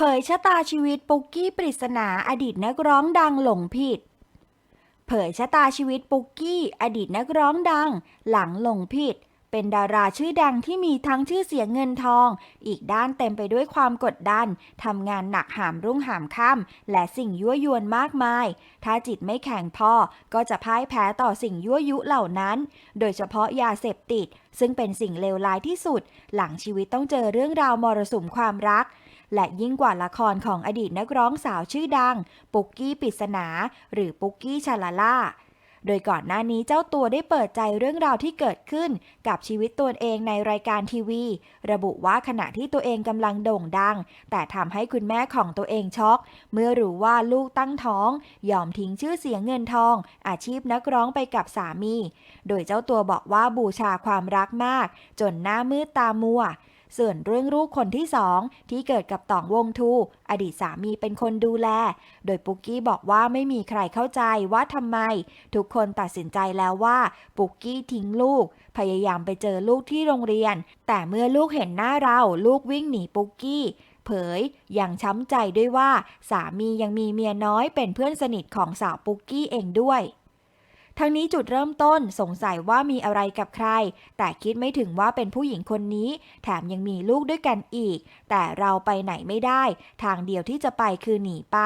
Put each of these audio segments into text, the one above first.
เผยชะตาชีวิตปุกกี้ปริศนาอดีตนักร้องดังหลงผิด เผยชะตาชีวิตปุกกี้อดีตนักร้องดัง หลังหลงผิด เป็นดาราชื่อดังที่มีทั้งชื่อเสียงเงินทอง อีกด้านเต็มไปด้วยความกดดันทำงานหนักหามรุ่งหามค่ำและสิ่งยั่วยวนมากมาย ถ้าจิตไม่แข็งพอก็จะพ่ายแพ้ต่อสิ่งยั่วยุเหล่านั้น โดยเฉพาะยาเสพติด ซึ่งเป็นสิ่งเลวร้ายที่สุด หลังชีวิตต้องเจอเรื่องราวมรสุมความรัก และยิ่งกว่าละครของอดีตนักร้องสาวชื่อดัง ปุกกี้ปริศนา หรือปุกกี้ชาลาล่าโดยก่อนหน้านี้เจ้าตัวได้เปิดใจเรื่องราวที่เกิดขึ้นกับชีวิตตัวเองในรายการทีวี ระบุว่าขณะที่ตัวเองกำลังโด่งดัง แต่ทำให้คุณแม่ของตัวเองช็อก เมื่อรู้ว่าลูกตั้งท้อง ยอมทิ้งชื่อเสียงเงินทอง อาชีพนักร้องไปกับสามี โดยเจ้าตัวบอกว่าบูชาความรักมาก จนหน้ามืดตามัว ส่วนเรื่องลูกคนที่สองที่เกิดกับต่องวงทู อดีตสามีเป็นคนดูแล โดยปุกกี้บอกว่าไม่มีใครเข้าใจว่าทำไม ทุกคนตัดสินใจแล้วว่าปุกกี้ทิ้งลูก พยายามไปเจอลูกที่โรงเรียน แต่เมื่อลูกเห็นหน้าเราลูกวิ่งหนีปุกกี้เผยยังช้ำใจด้วยว่า สามียังมีเมียน้อยเป็นเพื่อนสนิทของสาวปุกกี้เองด้วย ทั้งนี้จุดเริ่มต้นสงสัยว่ามีอะไรกับใคร แต่คิดไม่ถึงว่าเป็นผู้หญิงคนนี้ แถมยังมีลูกด้วยกันอีก แต่เราไปไหนไม่ได้ ทางเดียวที่จะไปคือหนีไป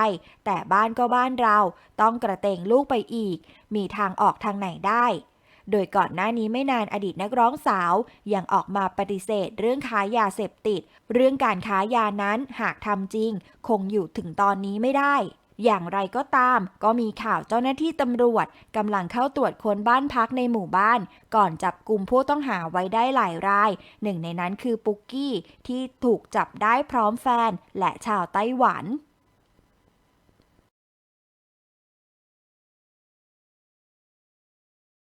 แต่บ้านก็บ้านเรา ต้องกระเตงลูกไปอีก มีทางออกทางไหนได้โดยก่อนหน้านี้ไม่นานอดีตนักร้องสาว ยังออกมาปฏิเสธ เรื่องค้ายาเสพติด เรื่องการค้ายานั้นหากทำจริง คงอยู่ถึงตอนนี้ไม่ได้ อย่างไรก็ตาม ก็มีข่าวเจ้าหน้าที่ตำรวจกำลังเข้าตรวจค้นบ้านพักในหมู่บ้าน ก่อนจับกลุ่มผู้ต้องหาไว้ได้หลายราย หนึ่งในนั้นคือปุกกี้ที่ถูกจับได้พร้อมแฟนและชาวไต้หวัน